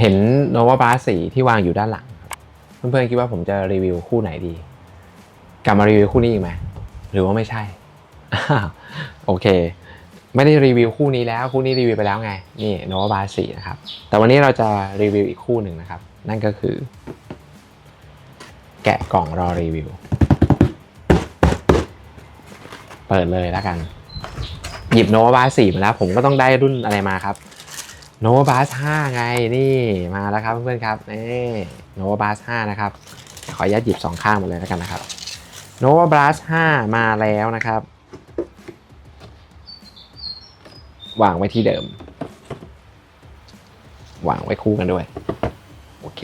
เห็นโนวาบาสีที่วางอยู่ด้านหลัง เพื่อนๆคิดว่าผมจะรีวิวคู่ไหนดี กลับมารีวิวคู่นี้อีกไหมหรือว่าไม่ใช่โอเค ไม่ได้รีวิวคู่นี้แล้วคู่นี้รีวิวไปแล้วไง นี่โนวาบาสีนะครับ แต่วันนี้เราจะรีวิวอีกคู่หนึ่งนะครับ นั่นก็คือ แกะกล่องรอรีวิว เปิดเลยแล้วกัน หยิบโนวาบาสีมาแล้ว ผมก็ต้องได้รุ่นอะไรมาครับ โนวาบาส5ไงนี่มาแล้วครับเพื่อนๆครับนี่โนวาบาส5นะครับ ขออนุญาตหยิบสองข้างหมาเลยแล้วกันนะครับโนวาบาส5มาแล้วนะครับวางไว้ที่เดิม วางไว้คู่กันด้วย โอเค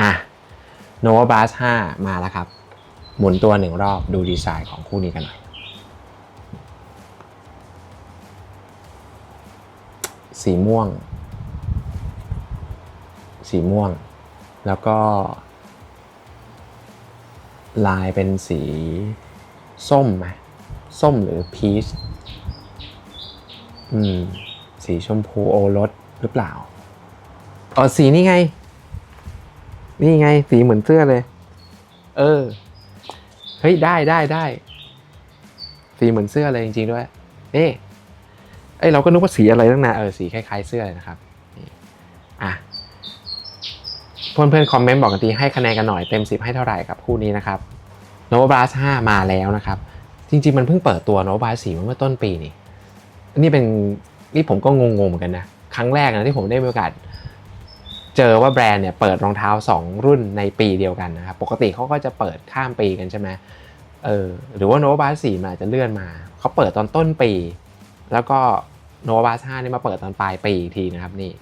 อะ Nova Blast 5มาแล้วครับ หมุนตัวหนึ่งรอบดูดีไซน์ของคู่นี้กันหน่อย สีม่วง สีม่วง แล้วก็ ลายเป็นสีส้มไหมส้มหรือพีชอืม สีชมพูโอรสหรือเปล่าอ๋อสีนี่ไง นี่ไง สีเหมือนเสื้อเลย เออ เฮ้ย ได้ได้ได้ สีเหมือนเสื้อเลยจริง ๆ ด้วยเอ๊ะเอ้ยเราก็นึกว่าสีอะไรตั้งนานเออสีคล้ายๆเสื้อเลยนะครับอะเพื่อนๆคอมเมนต์บอกกันทีให้คะแนนกันหน่อยเต็ม 10 ให้เท่าไหร่กับคู่นี้นะครับ Nova Blast 5มาแล้วนะครับ จริงๆมันเพิ่งเปิดตัว Nova Blast 4เมื่อต้นปีนี่นี่เป็นนี่ผมก็งงๆเหมือนกันนะครั้งแรกนะที่ผมได้มีโอกาสเจอว่าแบรนด์เนี่ยเปิดรองเท้า 2 รุ่นในปีเดียวกันนะครับปกติเขาก็จะเปิดข้ามปีกันใช่ไหมเออหรือว่าโนบาสี่มันอาจจะเลื่อนมาเขาเปิดตอนต้นปี แล้วก็โนวาบาห้านี่มาเปิดตอนปลายปีอีกทีนะครับนี่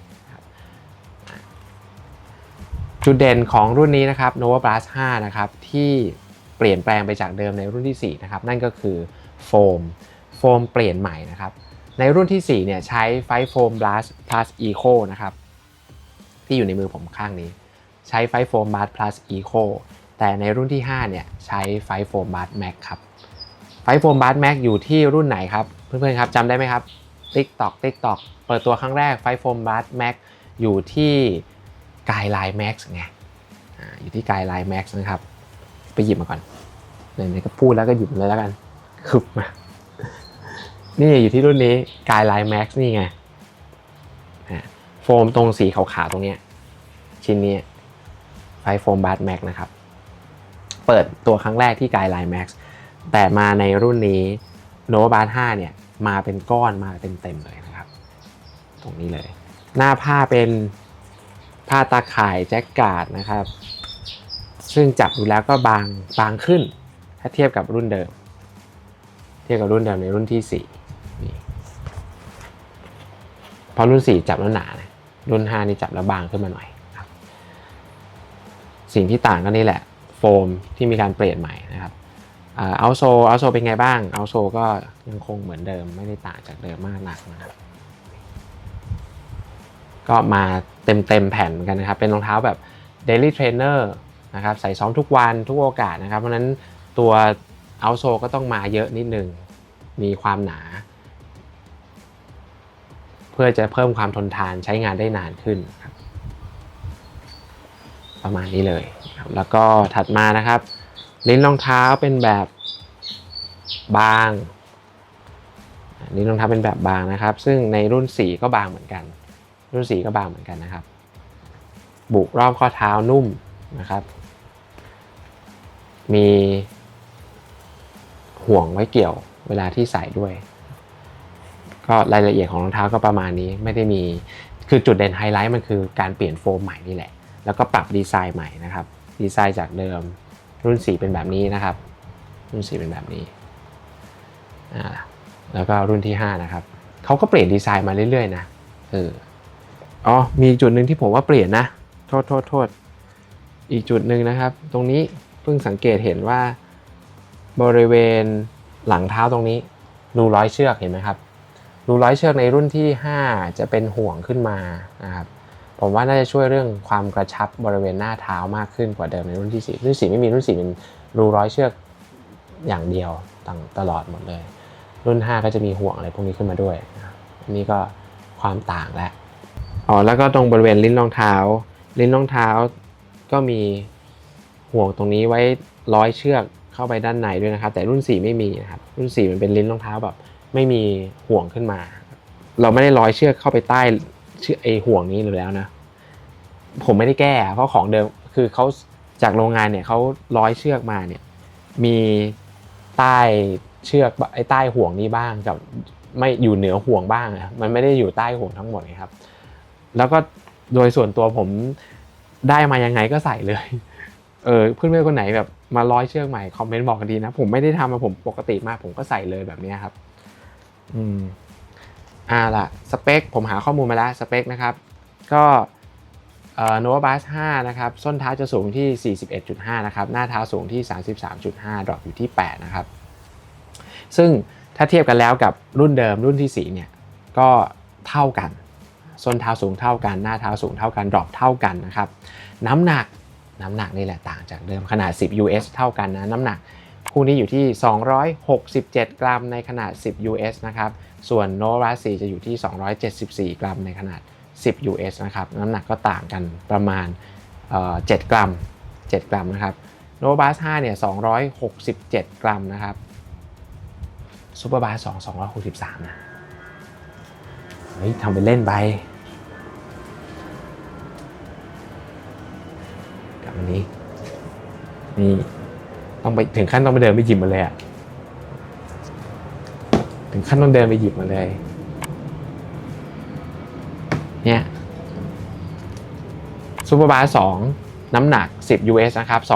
จุดเด่นของรุ่นนี้นะครับ Nova Blast 5นะครับ ที่เปลี่ยนแปลงไปจากเดิมในรุ่นที่ 4 นะครับ นั่นก็คือโฟม โฟมเปลี่ยนใหม่นะครับ ในรุ่นที่ 4 เนี่ยใช้ไฟโฟม Blast Plus Eco นะครับ ที่อยู่ในมือผมข้างนี้ ใช้ไฟโฟม Blast Plus Eco แต่ในรุ่นที่ 5 เนี่ยใช้ไฟโฟม Blast Max ครับ ไฟโฟม Blast Max อยู่ที่รุ่นไหนครับ เพื่อนๆครับจำได้ไหมครับ TikTok TikTok เปิดตัวครั้งแรกไฟโฟม Blast Max อยู่ที่กายไลน์ Max ไงอ่าอยู่ที่กายไลน์ Max นะครับ ไปหยิบมาก่อนไหนๆก็พูดแล้วก็หยิบเลยแล้วกันคึบมานี่อยู่ที่รุ่นนี้กายไลน์ Max นี่ไงโฟมตรงสีขาวๆตรงเนี้ยชิ้นนี้ไฟโฟมบาร์แม็กนะครับ เปิดตัวครั้งแรกที่กายไลน์ Max แต่มาในรุ่นนี้ โนบาร์5เนี่ยมาเป็นก้อนมาเต็มๆเลยนะครับ ตรงนี้เลย หน้าผ้าเป็นผ้าตาข่ายแจ็คการ์ดนะครับ ซึ่งจับดูแล้วก็บางบางขึ้น ถ้าเทียบกับรุ่นเดิม เทียบกับรุ่นเดิมในรุ่นที่ 4 นี่พราะรุ่น 4 จับแล้วหนานะรุ่น 5 นี่จับแล้วบางขึ้นมาหน่อยครับ สิ่งที่ต่างก็นี่แหละ โฟมที่มีการเปลี่ยนใหม่นะครับ เอาโซเอาโซเป็นไงบ้างเอาโซก็ยังคงเหมือนเดิมไม่ได้ต่างจากเดิมมากนักนะครับก็มาเต็มเต็มแผ่นเหมือนกันนะครับ เป็นรองเท้าแบบ Daily Trainer นะครับใส่ซ้อมทุกวันทุกโอกาสนะครับ เพราะนั้นตัวเอาโซก็ต้องมาเยอะนิดนึง มีความหนา เพื่อจะเพิ่มความทนทานใช้งานได้นานขึ้นครับประมาณนี้เลย แล้วก็ถัดมานะครับ ลิ้นรองเท้าเป็นแบบบางอ่าลิ้นรองเท้าเป็นแบบบางนะครับ ซึ่งในรุ่นสีก็บางเหมือนกัน รุ่นสีก็บางเหมือนกันนะครับ บุรอบข้อเท้านุ่มนะครับ มีห่วงไว้เกี่ยวเวลาที่ใส่ด้วย ก็รายละเอียดของรองเท้าก็ประมาณนี้ไม่ได้มีคือจุดเด่นไฮไลท์มันคือการเปลี่ยนโฟมใหม่นี่แหละ แล้วก็ปรับดีไซน์ใหม่นะครับ ดีไซน์จากเดิม รุ่นสีเป็นแบบนี้นะครับ รุ่นสีเป็นแบบนี้อ่าแล้วก็รุ่นที่ 5 นะครับเขาก็เปลี่ยนดีไซน์มาเรื่อยๆนะเอออ๋อมีจุดหนึ่งที่ผมว่าเปลี่ยนนะ โทษโทษโทษอีกจุดหนึ่งนะครับ ตรงนี้เพิ่งสังเกตเห็นว่าบริเวณหลังเท้าตรงนี้รูร้อยเชือกเห็นไหมครับรูร้อยเชือกในรุ่นที่ 5 จะเป็นห่วงขึ้นมานะครับ ผมว่าน่าจะช่วยเรื่องความกระชับบริเวณหน้าเท้ามากขึ้นกว่าเดิมในรุ่นที่ 4 รุ่น 4 ไม่มีรุ่น 4 เป็นรูร้อยเชือกอย่างเดียวตงตลอดหมดเลย รุ่น 5 ก็จะมีห่วงอะไรพวกนี้ขึ้นมาด้วยอันนี้ก็ความต่างแล้วอ๋อแล้วก็ตรงบริเวณลิ้นรองเท้า ลิ้นรองเท้าก็มีห่วงตรงนี้ไว้ร้อยเชือกเข้าไปด้านในด้วยนะครับ แต่รุ่น 4 ไม่มีนะครับรุ่น 4 มันเป็นลิ้นรองเท้าแบบไม่มีห่วงขึ้นมา เราไม่ได้ร้อยเชือกเข้าไปใต้ ชือไอห่วงนี้เลยแล้วนะ ผมไม่ได้แก้ เพราะของเดิมคือเขาจากโรงงานเนี่ยเขาร้อยเชือกมาเนี่ย มีใต้เชือกไอ้ใต้ห่วงนี้บ้างกับไม่อยู่เหนือห่วงบ้างอะมันไม่ได้อยู่ใต้ห่วงทั้งหมดไงครับ แล้วก็โดยส่วนตัวผมได้มายังไงก็ใส่เลย เออเพื่อนๆคนไหนแบบมาร้อยเชือกใหม่คอมเมนต์บอกกันดีนะ ผมไม่ได้ทำมาผมปกติมากผมก็ใส่เลยแบบนี้ครับ อืม อ่าล่ะสเปคผมหาข้อมูลมาแล้วสเปคนะครับ ก็เอ่อ Nova Bus 5นะครับ ส้นเท้าจะสูงที่ 41.5 นะครับ หน้าเท้าสูงที่ 33.5 ดรอปอยู่ที่ 8 นะครับ ซึ่งถ้าเทียบกันแล้วกับรุ่นเดิมรุ่นที่ 4 เนี่ย ก็เท่ากัน ส้นเท้าสูงเท่ากัน หน้าเท้าสูงเท่ากัน ดรอปเท่ากันนะครับ น้ำหนัก น้ำหนักนี่แหละต่างจากเดิมขนาด 10 US เท่ากันนะ น้ำหนัก คู่นี้อยู่ที่ 267 กรัมในขนาด 10 US นะครับ ส่วน Nova 4จะอยู่ที่ 274 กรัมในขนาด 10 US นะครับ น้ำหนักก็ต่างกันประมาณเอ่อ7กรัม 7 กรัมนะครับ Nova 5เนี่ย 267 กรัมนะครับ Super Bass 2 263 นะ เฮ้ยทำไปเล่นไปกลับมานี้ นี่ ต้องไปถึงขั้นต้องไปเดินไปหยิบมาเลยอะถึงขั้นต้องเดินไปหยิบมาเลย เนี่ยซูเปอร์บาร์สองน้ำหนัก 10 US นะครับ 263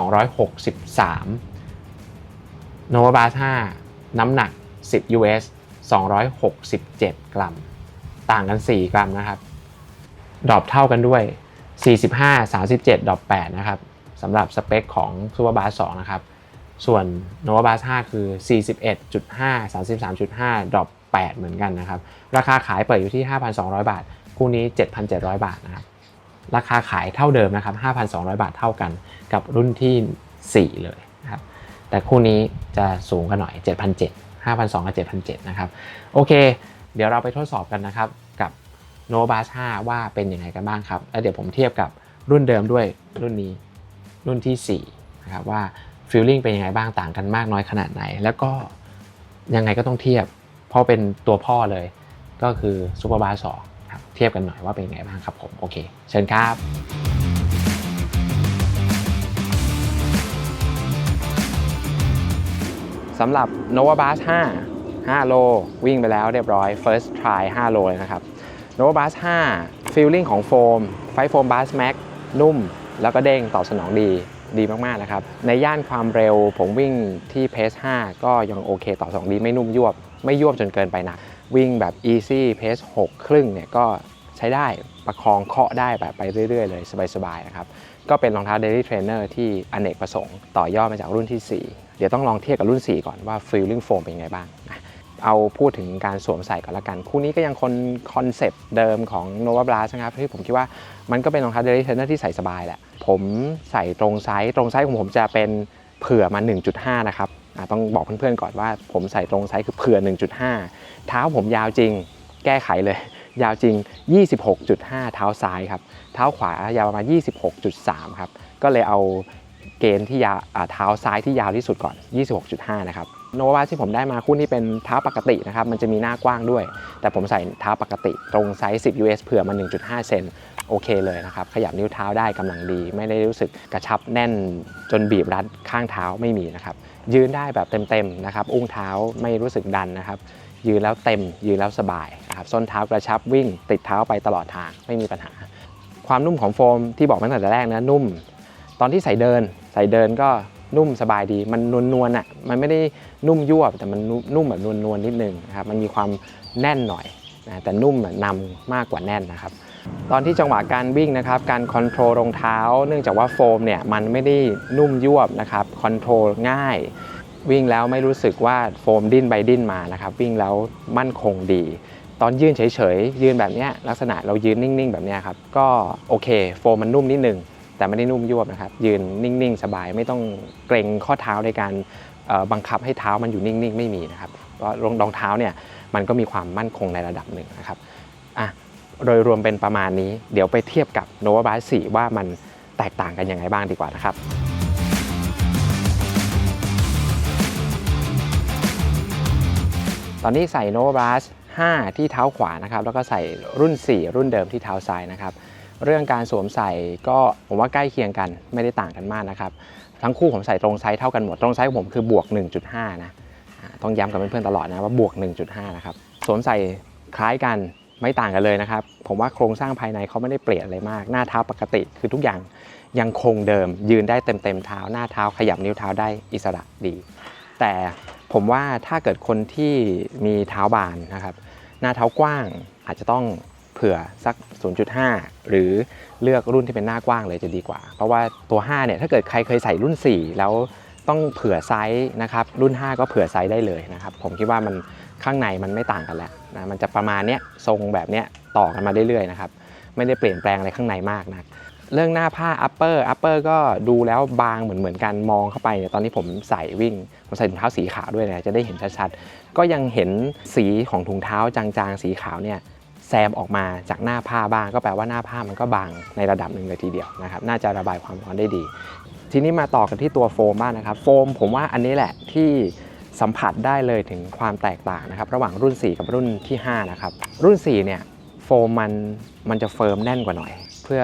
โนวาบาร์5น้ำหนัก 10 US 267 กรัม ต่างกัน 4 กรัมนะครับดรอปเท่ากันด้วย 45 37ดรอป8นะครับสำหรับสเปคของซูเปอร์บาร์2นะครับ ส่วน Nova Bus 5คือ 41.5 33.5 ดรอป 8 เหมือนกันนะครับ ราคาขายเปิดอยู่ที่ 5,200 บาท คู่นี้ 7,700 บาทนะครับ ราคาขายเท่าเดิมนะครับ 5,200 บาทเท่ากันกับรุ่นที่ 4 เลยนะครับ แต่คู่นี้จะสูงกันหน่อย 7,700 5,200 กับ 7,700 นะครับ โอเค เดี๋ยวเราไปทดสอบกันนะครับกับ Nova Bus 5ว่าเป็นยังไงกันบ้างครับ แล้วเดี๋ยวผมเทียบกับรุ่นเดิมด้วยรุ่นนี้รุ่นที่4นะครับว่า ฟีลลิ่งเป็นยังไงบ้างต่างกันมากน้อยขนาดไหน แล้วก็ยังไงก็ต้องเทียบ เพราะเป็นตัวพ่อเลย ก็คือซูเปอร์บาร์สองครับเทียบกันหน่อยว่าเป็นยังไงบ้างครับผมโอเค เชิญครับ สำหรับ Nova Bus 5 5 โล วิ่งไปแล้วเรียบร้อย first try 5 โลเลยนะครับ Nova Bus 5 feeling ของโฟม ไฟโฟม Bus Max นุ่ม แล้วก็เด้งตอบสนองดี ดีมากๆนะครับ ในย่านความเร็วผมวิ่งที่เพส5ก็ยังโอเคตอสองดีไม่นุ่มยวบ ไม่ยวบจนเกินไปนักวิ่งแบบ easy เพส6ครึ่งเนี่ยก็ใช้ได้ประคองเคาะได้แบบไปเรื่อย ๆ เลยสบาย ๆ นะครับ ก็เป็นรองเท้า Daily Trainer ที่อเนกประสงค์ ต่อยอดมาจากรุ่นที่ 4 เดี๋ยวต้องลองเทียบกับรุ่น 4 ก่อนว่า Feeling Foam เป็นยังไงบ้างนะ เอาพูดถึงการสวมใส่ก่อนละกัน คู่นี้ก็ยังคนคอนเซปต์เดิมของ Nova Blast นะครับที่ผมคิดว่ามันก็เป็นรองเท้า Daily Trainer ที่ใส่สบายแหละ ผมใส่ตรงไซส์ตรงไซส์ของผมจะเป็นเผื่อมา 1.5 นะครับต้องบอกเพื่อนๆก่อนว่าผมใส่ตรงไซส์คือเผื่อ 1.5 เท้าผมยาวจริงแก้ไขเลย ยาวจริง 26.5 เท้าซ้ายครับ เท้าขวายาวประมาณ 26.3 ครับ ก็เลยเอาเกณฑ์ที่ยาวอ่าเท้าซ้ายที่ยาวที่สุดก่อน 26.5 นะครับ โนวาที่ผมได้มาคู่นี้เป็นเท้าปกตินะครับ มันจะมีหน้ากว้างด้วย แต่ผมใส่เท้าปกติตรงไซส์ 10 US เผื่อมา 1.5 เซนโอเคเลยนะครับ ขยับนิ้วเท้าได้กำลังดี ไม่ได้รู้สึกกระชับแน่นจนบีบรัดข้างเท้าไม่มีนะครับ ยืนได้แบบเต็มๆนะครับ อุ้งเท้าไม่รู้สึกดันนะครับ ยืนแล้วเต็ม ยืนแล้วสบายนะครับ ส้นเท้ากระชับวิ่งติดเท้าไปตลอดทางไม่มีปัญหา ความนุ่มของโฟมที่บอกมาตั้งแต่แรกนะนุ่ม ตอนที่ใส่เดิน ใส่เดินก็ นุ่มสบายดี มันนวลนวลๆอะ มันไม่ได้นุ่มยวบแต่มันนุ่มแบบนวลนวลๆนิดนึงนะครับ มันมีความแน่นหน่อยนะแต่นุ่มอะนำมากกว่าแน่นนะครับ ตอนที่จังหวะการวิ่งนะครับ การคอนโทรลรองเท้า เนื่องจากว่าโฟมเนี่ยมันไม่ได้นุ่มยวบนะครับ คอนโทรลง่าย วิ่งแล้วไม่รู้สึกว่าโฟมดิ้นไปดิ้นมานะครับ วิ่งแล้วมั่นคงดี ตอนยืนเฉยๆยืนแบบเนี้ยลักษณะเรายืนนิ่ง ๆ แบบเนี้ยครับ ก็โอเค โฟมมันนุ่มนิดนึง แต่ไม่ได้นุ่มยวบนะครับ ยืนนิ่งๆ สบายไม่ต้องเกรงข้อเท้าในการบังคับให้เท้ามันอยู่นิ่งๆ ไม่มีนะครับเพราะรองรองเท้าเนี่ยมันก็มีความมั่นคงในระดับหนึ่งนะครับอะโดยรวมเป็นประมาณนี้เดี๋ยวไปเทียบกับ Nova b a s 4ว่ามันแตกต่างกันยังไงบ้างดีกว่านะครับตอนนี้ใส่ Nova Blast 5ที่เท้าขวานะครับ แล้วก็ใส่รุ่น 4 รุ่นเดิมที่เท้าซ้ายนะครับ เรื่องการสวมใส่ก็ผมว่าใกล้เคียงกันไม่ได้ต่างกันมากนะครับ ทั้งคู่ผมใส่ตรงไซส์เท่ากันหมด ตรงไซส์ของผมคือบวก 1.5 นะต้องย้ำกับเพื่อนๆตลอดนะว่าบวก 1.5 นะครับ สวมใส่คล้ายกันไม่ต่างกันเลยนะครับ ผมว่าโครงสร้างภายในเขาไม่ได้เปลี่ยนอะไรมาก หน้าเท้าปกติคือทุกอย่างยังคงเดิม ยืนได้เต็มๆเท้า หน้าเท้าขยับนิ้วเท้าได้อิสระดี แต่ผมว่าถ้าเกิดคนที่มีเท้าบานนะครับ หน้าเท้ากว้างอาจจะต้อง เผื่อสัก 0.5 หรือเลือกรุ่นที่เป็นหน้ากว้างเลยจะดีกว่า เพราะว่าตัว5เนี่ยถ้าเกิดใครเคยใส่รุ่น 4 แล้วต้องเผื่อไซส์นะครับรุ่น 5 ก็เผื่อไซส์ได้เลยนะครับผมคิดว่ามันข้างในมันไม่ต่างกันแล้วนะมันจะประมาณเนี้ยทรงแบบเนี้ยต่อกันมาเรื่อยๆนะครับไม่ได้เปลี่ยนแปลงอะไรข้างในมากนะเรื่องหน้าผ้า upper upper ก็ดูแล้วบางเหมือนเหมือนกันมองเข้าไปเนี่ยตอนที่ผมใส่วิ่ง ผมใส่ถุงเท้าสีขาวด้วยนี่ยจะได้เห็นชัดๆ ก็ยังเห็นสีของถุงเท้าจางๆ สีขาวเนี่ย แซมออกมาจากหน้าผ้าบ้าง ก็แปลว่าหน้าผ้ามันก็บางในระดับหนึ่งเลยทีเดียวนะครับน่าจะระบายความร้อนได้ดี ทีนี้มาต่อกันที่ตัวโฟมบ้างนะครับโฟมผมว่าอันนี้แหละที่สัมผัสได้เลยถึงความแตกต่างนะครับระหว่างรุ่น 4 กับรุ่นที่5นะครับรุ่น 4 เนี่ยโฟมมันมันจะเฟิร์มแน่นกว่าหน่อย เพื่อ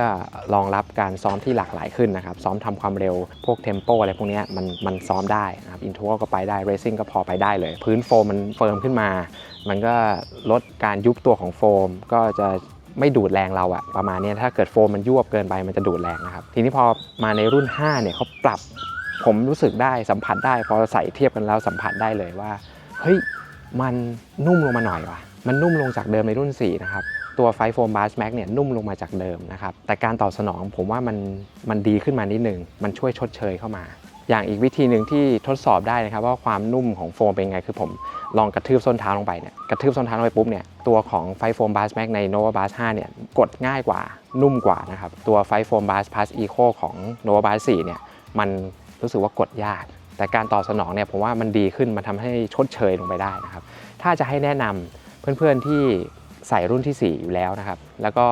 รองรับการซ้อมที่หลากหลายขึ้นนะครับซ้อมทำความเร็วพวกเทมโปอะไรพวกนี้มันมันซ้อมได้นะครับอินทวก็ไปได้เรซิ่งก็พอไปได้เลย พื้นโฟมมันเฟิร์มขึ้นมา มันก็ลดการยุบตัวของโฟม ก็จะไม่ดูดแรงเราอะประมาณนี้ถ้าเกิดโฟมมันยวบเกินไปมันจะดูดแรงนะครับ ทีนี้พอมาในรุ่น 5 เนี่ยเขาปรับผมรู้สึกได้สัมผัสได้ พอใส่เทียบกันแล้วสัมผัสได้เลยว่าเฮ้ยมันนุ่มลงมาหน่อยว่ะมันนุ่มลงจากเดิมในรุ่น 4 นะครับตัวไฟโฟมบาร์แม็กเนี่ยนุ่มลงมาจากเดิมนะครับแต่การตอบสนองผมว่ามันมันดีขึ้นมานิดนึงมันช่วยชดเชยเข้ามา อย่างอีกวิธีหนึ่งที่ทดสอบได้นะครับว่าความนุ่มของโฟมเป็นไงคือผมลองกระทืบส้นเท้าลงไปเนี่ยกระทืบส้นเท้าลงไปปุ๊บเนี่ยตัวของไฟโฟมบาร์แม็กใน Nova b a s 5เนี่ยกดง่ายกว่านุ่มกว่านะครับตัวไฟโฟมบาร์ Plus Eco ของ Nova b a s 4เนี่ยมันรู้สึกว่ากดยาก แต่การตอบสนองเนี่ยผมว่ามันดีขึ้นมันทำให้ชดเชยลงไปได้นะครับถ้าจะให้แนะนำเพื่อนๆที่ใส่รุ่นที่ 4 อยู่แล้วนะครับ แล้วก็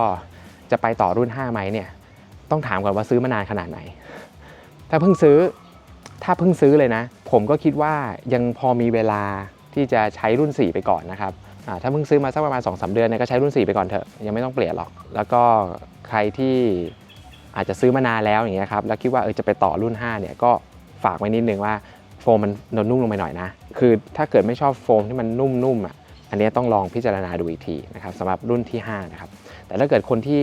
จะไปต่อรุ่น5ไหมเนี่ยต้องถามก่อนว่าซื้อมานานขนาดไหน ถ้าเพิ่งซื้อ ถ้าเพิ่งซื้อเลยนะ ผมก็คิดว่ายังพอมีเวลาที่จะใช้รุ่น 4 ไปก่อนนะครับถ้าเพิ่งซื้อมาสักประมาณ2-3เดือนเนี่ยก็ใช้รุ่น 4 ไปก่อนเถอะยังไม่ต้องเปลี่ยนหรอก แล้วก็ใครที่อาจจะซื้อมานานแล้วอย่างเงี้ยครับแล้วคิดว่าเออจะไปต่อรุ่น 5 เนี่ยก็ฝากไว้นิดนึงว่าโฟมมันนุ่มลงไปหน่อยนะ คือถ้าเกิดไม่ชอบโฟมที่มันนุ่มๆอะอันนี้ต้องลองพิจารณาดูอีกทีนะครับสำหรับรุ่นที่ 5 นะครับ แต่ถ้าเกิดคนที่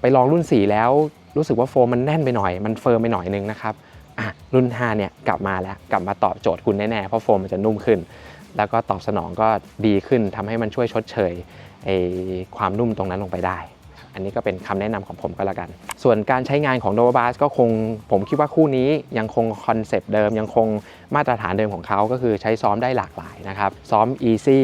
ไปลองรุ่น 4 แล้วรู้สึกว่าโฟมมันแน่นไปหน่อย มันเฟิร์มไปหน่อยนึงนะครับ อะรุ่น5เนี่ยกลับมาแล้วกลับมาตอบโจทย์คุณแน่ๆเพราะโฟมมันจะนุ่มขึ้น แล้วก็ตอบสนองก็ดีขึ้นทำให้มันช่วยชดเชยไอความนุ่มตรงนั้นลงไปได้ อันนี้ก็เป็นคำแนะนำของผมก็แล้วกัน ส่วนการใช้งานของ Nova b a s ก็คงผมคิดว่าคู่นี้ยังคงคอนเซปต์เดิม ยังคงมาตรฐานเดิมของเขาก็คือใช้ซ้อมได้หลากหลายนะครับ ซ้อม easy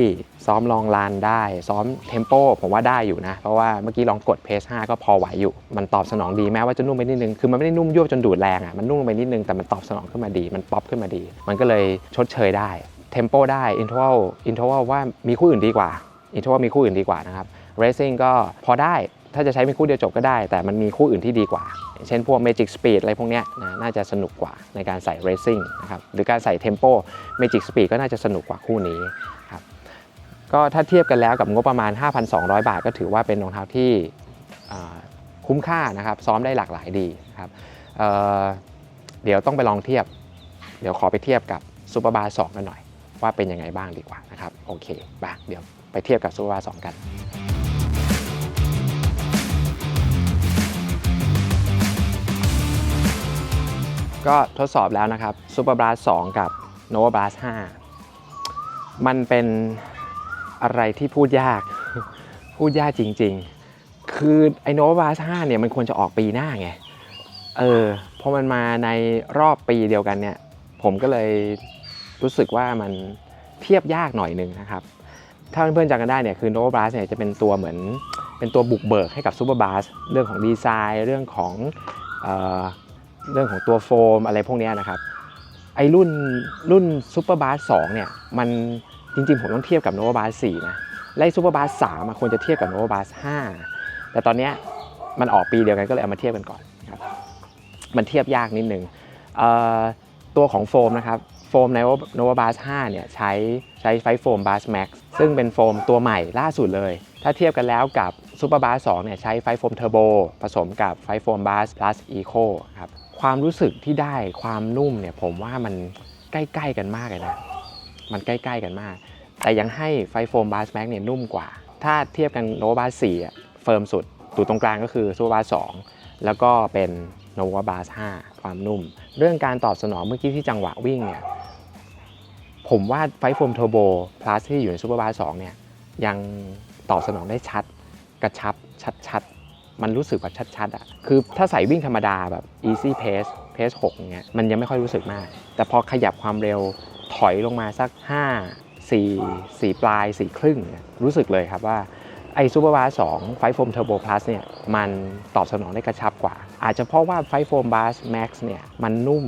ซ้อมลองลานได้ ซ้อม tempo ผมว่าได้อยู่นะ เพราะว่าเมื่อกี้ลองกด pace 5ก็พอไหวอยู่ มันตอบสนองดีแม้ว่าจะนุ่มไปนิดนึง คือมันไม่ได้นุ่มยวจนดูดแรงอะมันนุ่มไปนิดนึงแต่มันตอบสนองขึ้นมาดี มันป๊อปขึ้นมาดี มันก็เลยชดเชยได้ tempo ได้ interval interval ว่ามีคู่อื่นดีกว่า interval มีคู่อื่นดีกว่านะครับ racing ก็พอได้ ถ้าจะใช้เป็นคู่เดียวจบก็ได้ แต่มันมีคู่อื่นที่ดีกว่า เช่นพวก Magic Speed อะไรพวกนี้นะน่าจะสนุกกว่าในการใส่ Racing นะครับหรือการใส่ Tempo Magic Speed ก็น่าจะสนุกกว่าคู่นี้ครับก็ถ้าเทียบกันแล้วกับงบประมาณ 5,200 บาท ก็ถือว่าเป็นรองเท้าที่คุ้มค่านะครับซ้อมได้หลากหลายดีนะครับเเดี๋ยวต้องไปลองเทียบ เดี๋ยวขอไปเทียบกับซูเปอร์บาร์2กันหน่อย ว่าเป็นยังไงบ้างดีกว่านะครับโอเคบ้าเดี๋ยวไปเทียบกับซูเปอร์บาร์2กัน ก็ทดสอบแล้วนะครับ Super Blast 2 กับ Nova Blast 5 มันเป็นอะไรที่พูดยาก พูดยากจริง ๆ คือไอ้ Nova Blast 5เนี่ยมันควรจะออกปีหน้าไง เออพอมันมาในรอบปีเดียวกันเนี่ย ผมก็เลยรู้สึกว่ามันเทียบยากหน่อยหนึ่งนะครับ ถ้าเพื่อนๆจำกันได้เนี่ยคือ Nova Blast เนี่ยจะเป็นตัวเหมือนเป็นตัวบุกเบิกให้กับ Super Blast เรื่องของดีไซน์ เรื่องของ เรื่องของตัวโฟมอะไรพวกนี้นะครับไอรุ่นรุ่นซูเปอร์บาส2เนี่ยมันจริงๆ ผมต้องเทียบกับโนวาบาส4นะไล่ซูเปอร์บาสสามควรจะเทียบกับโนวาบาสห้าแต่ตอนนี้มันออกปีเดียวกันก็เลยเอามาเทียบกันก่อนครับมันเทียบยากนิดนึงเอ่อตัวของโฟมนะครับโฟมในโนวาบาส5เนี่ยใช้ใช้ไฟโฟมบาสแม็กซึ่งเป็นโฟมตัวใหม่ล่าสุดเลย ถ้าเทียบกันแล้วกับซูเปอร์บาส2เนี่ยใช้ไฟโฟมเทอร์โบผสมกับไฟโฟมบาส plus eco ครับ ความรู้สึกที่ได้ความนุ่มเนี่ยผมว่ามันใกล้ๆกันมากเลยนะ มันใกล้ๆกันมาก แต่ยังให้ไฟโฟมบาสแม็กเนี่ยนุ่มกว่า ถ้าเทียบกันโนวาบาส4อะเฟิร์มสุดตัวตรงกลางก็คือซูเปอร์บาส2แล้วก็เป็นโนวาบาส5ความนุ่ม เรื่องการตอบสนองเมื่อกี้ที่จังหวะวิ่งเนี่ยผมว่าไฟโฟมเทอร์โบพลัสที่อยู่ในซูเปอร์บาส2เนี่ยยังตอบสนองได้ชัดกระชับชัดๆ มันรู้สึกแบบชัดๆอะคือถ้าใส่วิ่งธรรมดาแบบ easy pace pace 6อย่างเงี้ยมันยังไม่ค่อยรู้สึกมาก แต่พอขยับความเร็วถอยลงมาสัก 5 4 4 ปลาย 4 ครึ่ง รู้สึกเลยครับว่าไอซูเปอร์บาส2ไฟโฟมเทอร์โบพลัสเนี่ยมันตอบสนองได้กระชับกว่า อาจจะเพราะว่าไฟโฟมบาสแม็กซ์เนี่ยมันนุ่ม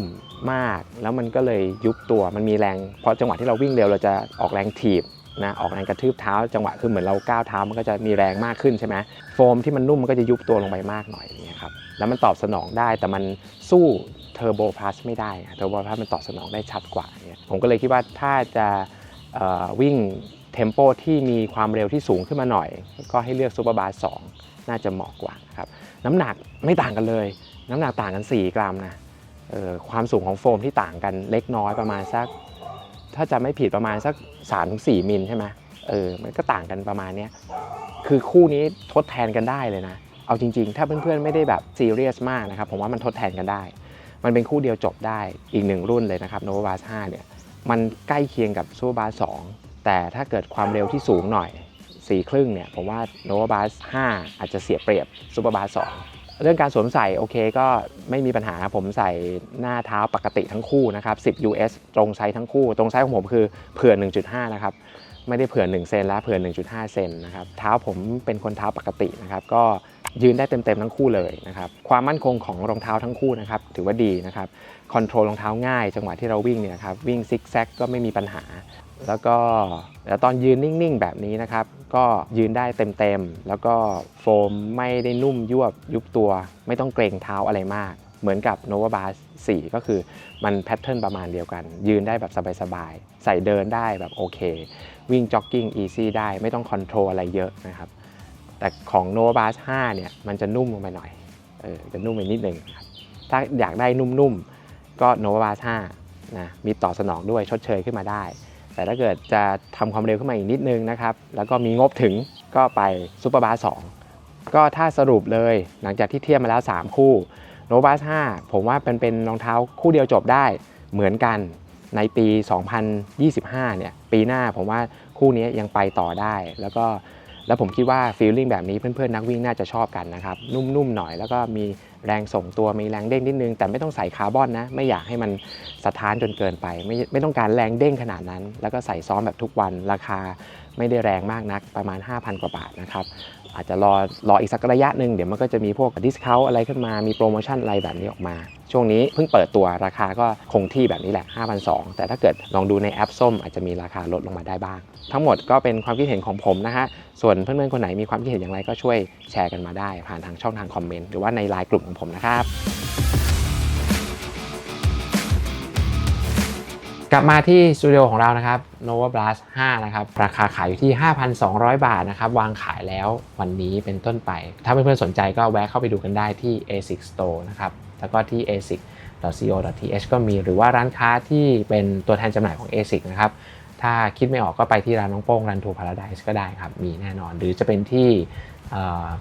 มาก แล้วมันก็เลยยุบตัวมันมีแรงพราะจังหวะที่เราวิ่งเร็วเราจะออกแรงถีบ นะออกแรงกระทืบเท้าจังหวะคือเหมือนเราก้าวเท้ามันก็จะมีแรงมากขึ้นใช่ไหมโฟมที่มันนุ่มมันก็จะยุบตัวลงไปมากหน่อยอย่างเงี้ยครับแล้วมันตอบสนองได้แต่มันสู้เทอร์โบพลัสไม่ได้เทอร์โบพลัสมันตอบสนองได้ชัดกว่าเนี่ยผมก็เลยคิดว่าถ้าจะวิ่งเทมโปที่มีความเร็วที่สูงขึ้นมาหน่อย ก็ให้เลือกซูเปอร์บาร์ส2น่าจะเหมาะกว่าครับน้ำหนักไม่ต่างกันเลย น้ำหนักต่างกัน 4 กรัมนะความสูงของโฟมที่ต่างกันเล็กน้อยประมาณสัก ถ้าจะไม่ผิดประมาณสัก3-4มิลใช่ไหมเออมันก็ต่างกันประมาณเนี้ยคือคู่นี้ทดแทนกันได้เลยนะ เอาจริง ๆ ถ้าเพื่อนๆไม่ได้แบบซีเรียสมากนะครับผมว่ามันทดแทนกันได้ มันเป็นคู่เดียวจบได้อีกหนึ่งรุ่นเลยนะครับ n o v a b u s 5เนี่ยมันใกล้เคียงกับ s u p e r b u s 2แต่ถ้าเกิดความเร็วที่สูงหน่อย4ครึ่งเนี่ยผมว่า n o v a b u s 5อาจจะเสียเปรียบ s u p e r b u s 2 เรื่องการสวมใส่โอเคก็ไม่มีปัญหาผมใส่หน้าเท้าปกติทั้งคู่นะครับ10 US ตรงไซส์ทั้งคู่ ตรงไซส์ของผมคือเผื่อ 1.5 นะครับ ไม่ได้เผื่อ 1 เซนและเผื่อ 1.5 เซนนะครับเท้าผมเป็นคนเท้าปกตินะครับ ก็ยืนได้เต็มๆทั้งคู่เลยนะครับ ความมั่นคงของรองเท้าทั้งคู่นะครับ ถือว่าดีนะครับคอนโทรลรองเท้าง่าย จังหวะที่เราวิ่งเนี่ยนะครับวิ่งซิกแซกก็ไม่มีปัญหา แล้วก็แล้วตอนยืนนิ่งๆ แบบนี้นะครับ ก็ยืนได้เต็มๆ แล้วก็โฟมไม่ได้นุ่มยวบยุบตัว ไม่ต้องเกรงเท้าอะไรมาก เหมือนกับ Nova b a s 4 ก็คือมันแพทเทิร์นประมาณเดียวกัน ยืนได้แบบสบายๆ ใส่เดินได้แบบโอเค วิ่งจ็อกกิ้งอีซี่ได้ไม่ต้องคอนโทรลอะไรเยอะนะครับ แต่ของ Nova b a s 5 เนี่ย มันจะนุ่มลงไปหน่อยเออจะนุ่มไปนิดนึงครับถ้าอยากได้นุ่มๆ ก็ Nova b a s 5นะมีต่อสนองด้วยชดเชยขึ้นมาได้ แต่ถ้าเกิดจะทำความเร็วขึ้นมาอีกนิดนึงนะครับ แล้วก็มีงบถึงก็ไป Super b a s 2ก็ถ้าสรุปเลยหลังจากที่เทียบมาแล้ว 3 คู่โนบ a s 5ผมว่าเป็นเป็นรองเท้าคู่เดียวจบได้เหมือนกันในปี 2025 เนี่ย ปีหน้าผมว่าคู่นี้ยังไปต่อได้ แล้วก็แล้วผมคิดว่าฟีลลิ่งแบบนี้เพื่อนๆ นักวิ่งน่าจะชอบกันนะครับ นุ่มๆ หน่อยแล้วก็มี แรงส่งตัวมีแรงเด้งนิดนึง แต่ไม่ต้องใส่คาร์บอนนะ ไม่อยากให้มันสะท้านจนเกินไป ไม่ไม่ต้องการแรงเด้งขนาดนั้น แล้วก็ใส่ซ้อมแบบทุกวันราคาไม่ได้แรงมากนักประมาณ 5,000 กว่าบาทนะครับอาจจะรอรออีกสักระยะหนึ่งเดี๋ยวมันก็จะมีพวกดิสคาวอะไรขึ้นมามีโปรโมชั่นอะไรแบบนี้ออกมา ช่วงนี้เพิ่งเปิดตัวราคาก็คงที่แบบนี้แหละ 5,200 แต่ถ้าเกิดลองดูในแอปส้มอาจจะมีราคาลดลงมาได้บ้าง ทั้งหมดก็เป็นความคิดเห็นของผมนะฮะ ส่วนเพื่อนๆคนไหนมีความคิดเห็นอย่างไรก็ช่วยแชร์กันมาได้ ผ่านทางช่องทางคอมเมนต์หรือว่าในไลน์กลุ่มของผมนะครับกลับมาที่สตูดิโอของเรานะครับ Nova Blast 5 นะครับ ราคาขายอยู่ที่ 5,200 บาทนะครับ วางขายแล้ววันนี้เป็นต้นไป ถ้าเพื่อนๆสนใจก็แวะเข้าไปดูกันได้ที่ ASIC Store นะครับ แล้วก็ที่ asic.co.th ก็มีหรือว่าร้านค้าที่เป็นตัวแทนจำหน่ายของ ASIC นะครับถ้าคิดไม่ออกก็ไปที่ร้านน้องโป้งรันทูพาราไดส์ก็ได้ครับ มีแน่นอน หรือจะเป็นที่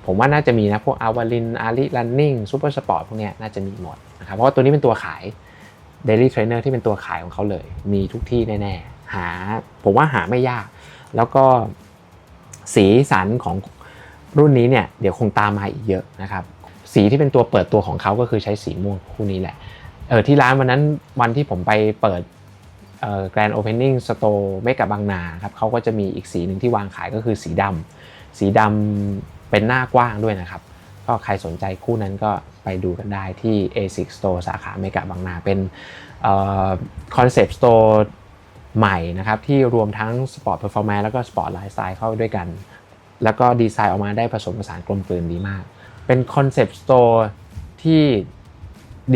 ผมว่าน่าจะมีนะ พวกอาวาลินอาริลันนิ่งซูเปอร์สปอร์ตพวกนี้น่าจะมีหมดนะครับเพราะว่าตัวนี้เป็นตัวขาย Daily Trainer ที่เป็นตัวขายของเขาเลย มีทุกที่แน่ ๆ หาผมว่าหาไม่ยาก แล้วก็สีสันของรุ่นนี้เนี่ยเดี๋ยวคงตามมาอีกเยอะนะครับ สีที่เป็นตัวเปิดตัวของเขาก็คือใช้สีม่วงคู่นี้แหละเออที่ร้านวันนั้นวันที่ผมไปเปิดเอ่อ Grand Opening Store เมกะบางนาครับเขาก็จะมีอีกสีหนึ่งที่วางขายก็คือสีดำสีดำเป็นหน้ากว้างด้วยนะครับ ก็ใครสนใจคู่นั้นก็ไปดูกันได้ที่ ASIC Store สาขาเมกะบางนาเป็นคอนเซปต์สโตร์ใหม่นะครับ ที่รวมทั้งสปอร์ตเพอร์ฟอร์แมนซ์แล้วก็สปอร์ตไลฟ์สไตล์เข้าด้วยกัน แล้วก็ดีไซน์ออกมาได้ผสมผสานกลมกลืนดีมาก เป็นคอนเซปต์สโตร์ที่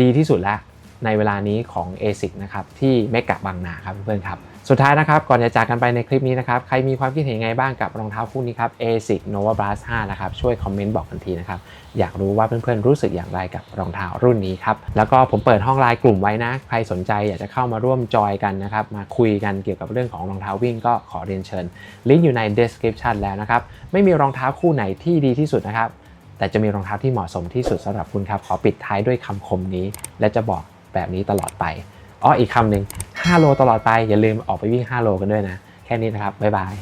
ดีที่สุดแล้วในเวลานี้ของ ASIC นะครับที่เมกะบางนาครับเพื่อนๆครับ สุดท้ายนะครับก่อนจะจากกันไปในคลิปนี้นะครับ ใครมีความคิดเห็นยังไงบ้างกับรองเท้าคู่นี้ครับ ASIC Nova Blast 5นะครับช่วยคอมเมนต์บอกกันทีนะครับ อยากรู้ว่าเพื่อนๆรู้สึกอย่างไรกับรองเท้ารุ่นนี้ครับ แล้วก็ผมเปิดห้องไลน์กลุ่มไว้นะ ใครสนใจอยากจะเข้ามาร่วมจอยกันนะครับ มาคุยกันเกี่ยวกับเรื่องของรองเท้าวิ่งก็ขอเรียนเชิญ ลิงก์อยู่ใน description แล้วนะครับไม่มีรองเท้าคู่ไหนที่ดีที่สุดนะครับ แต่จะมีรองเท้าที่เหมาะสมที่สุดสำหรับคุณครับ ขอปิดท้ายด้วยคำคมนี้ และจะบอกแบบนี้ตลอดไปอ๋ออีกคำหนึ่ง5โลตลอดไปอย่าลืมออกไปวิ่ง 5 โลกันด้วยนะ แค่นี้นะครับ บ๊ายบาย